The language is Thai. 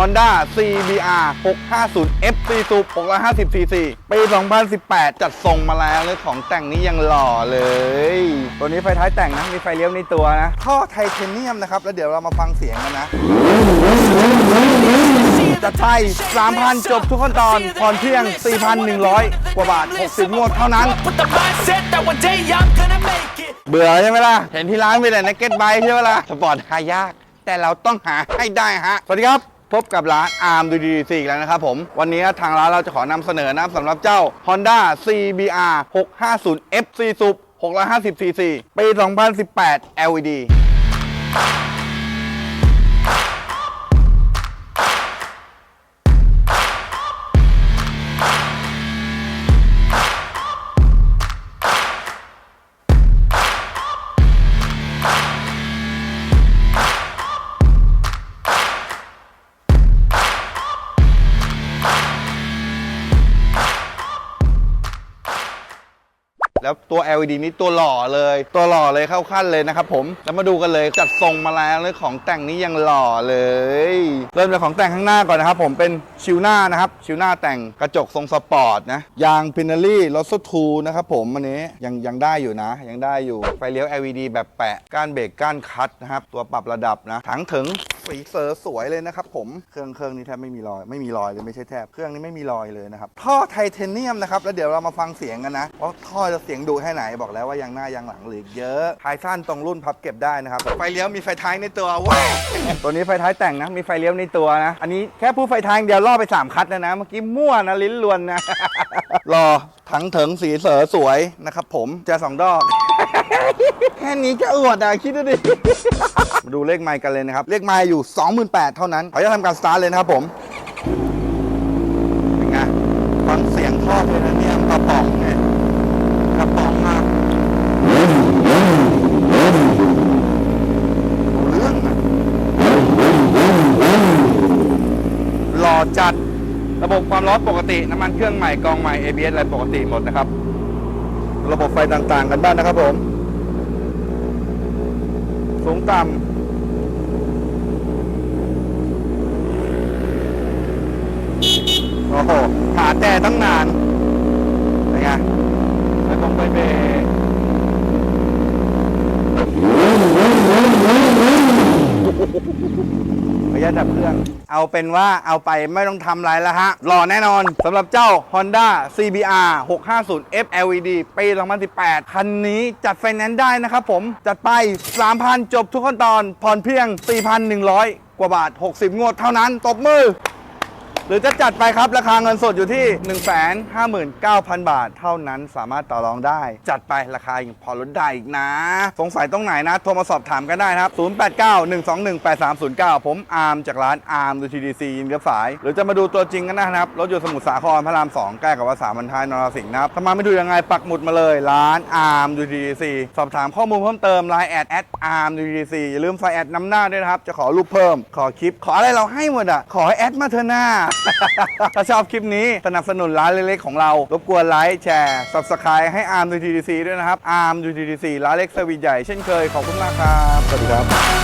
Honda CBR 650 F 4สูบ650 cc ปี 2018 จัดส่งมาแล้วเลยของแต่งนี้ยังหล่อเลย ตัวนี้ไฟท้ายแต่งนะ มีไฟเลี้ยวในตัวนะ ท่อไทเทเนียมนะครับ แล้วเดี๋ยวเรามาฟังเสียงกันนะจัดไป3,000 จบทุกขั้นตอนผ่อนเพียง 4,100 กว่าบาท 60 งวดเท่านั้น เบื่อใช่ไหมล่ะ เห็นที่ร้านมีแต่นักเก็ตไบใช่ไหมล่ะ สปอร์ตหายาก แต่เราต้องหาให้ได้ฮะ สวัสดีครับ พบกับร้าน Arm d d c อีกแล้วนะครับผม วันนี้ทางร้านเราจะขอนำเสนอนะครับสำหรับเจ้า Honda CBR 650 FC สูบ650 cc ปี 2018 LED แล้วตัว LED นี้ตัวหล่อเลย ตัวหล่อเลยเข้าขั้นเลยนะครับผม แล้วมาดูกันเลยจัดทรงมาแล้วเลยของแต่งนี้ยังหล่อเลย เริ่มจากของแต่งข้างหน้าก่อนนะครับผมเป็นชิวหน้านะครับชิวหน้าแต่งกระจกทรงสปอร์ตนะยางพินารี่รถสทูนะครับผมอันนี้ยังยังได้อยู่นะ ยังได้อยู่ไฟเลี้ยว LED แบบแปะก้านเบรกก้านคัดนะครับตัวปรับระดับนะถังถึง สีเสอสวยเลยนะครับผมเครื่องเครื่องนี้แทบไม่มีรอยไม่มีรอยเลยไม่ใช่แทบเครื่องนี้ไม่มีรอยเลยนะครับท่อไทเทเนียมนะครับแล้วเดี๋ยวเรามาฟังเสียงกันนะว่าท่อจะเสียงดุแค่ไหนบอกแล้วว่ายังหน้ายังหลังเหลือเยอะท้ายสั้นตรงรุ่นพับเก็บได้นะครับไฟเลี้ยวมีไฟท้ายในตัวว้ยตัวนี้ไฟท้ายแต่งนะมีไฟเลี้ยวในตัวนะ อันนี้แค่พูดไฟท้ายเดียวล่อไป 3 คัดนะนะเมื่อกี้มั่วนะลิ้นลวนนะรอถังเถิงสีเสอสวยนะครับผมเจะสองดอก แค่นี้ก็อวดอะ คิดดูดิ มาดูเลขไมค์กันเลยนะครับ เลขไมค์อยู่ 28,000เท่านั้นขออนุญาตทำการสตาร์ทเลยนะครับผมเป็นไงฟังเสียงท่อเลยนะเนี่ยกระป๋องไงกระป๋องมากเอาเรื่องอะหล่อจัดระบบความร้อนปกติ น้ำมันเครื่องใหม่กองใหม่ ABS อะไรปกติหมดนะครับ ระบบไฟต่างๆ กันบ้างนะครับผม สูงต่ำโอ้โหหาแต่ตั้งนานเป็นไงไปตรงไปเบรกขออนุญาตดับ เครื่อง เอาเป็นว่าเอาไปไม่ต้องทำอะไรแล้วฮะหล่อแน่นอนสำหรับเจ้า Honda CBR 650 F LED ปี 2018 คันนี้จัดไฟแนนซ์ได้นะครับผม จัดไป 3,000 จบทุกขั้นตอนผ่อนเพียง 4,100 กว่าบาท 60 งวดเท่านั้นตบมือ หรือจะจัดไปครับ ราคาเงินสดอยู่ที่ 159,000 บาท เท่านั้นสามารถต่อรองได้ จัดไปราคายังพอลดได้อีกนะ สงสัยตรงไหนนะ โทรมาสอบถามกันได้นะครับ 0891218309 ผมอาร์มจากร้านอาร์มดูทีดีซียินดีรับสาย หรือจะมาดูตัวจริงกันได้นะครับ รถอยู่สมุทรสาครพระราม 2 ใกล้กับวัดสามัญทายนรสิงห์นะครับถ้ามาไม่ดูยังไงปักหมุดมาเลยร้านอาร์มดูทีดีซีสอบถามข้อมูลเพิ่มเติมไลน์แอดแอดอาร์มดูทีดีซีอย่าลืมใส่แอดนำหน้าด้วยนะครับจะขอรูปเพิ่ม ขอคลิปขออะไรเราให้หมดอะขอให้แอดมาเถอะหน้าถ้าชอบคลิปนี้สนับสนุนร้านเล็กๆของเรา รบกวนไลค์แชร์ subscribe ให้อาร์มดูทีดีซีด้วยนะครับอาร์มดูทีดีซีร้านเล็กสวีทใหญ่เช่นเคยขอบคุณมากครับ สวัสดีครับ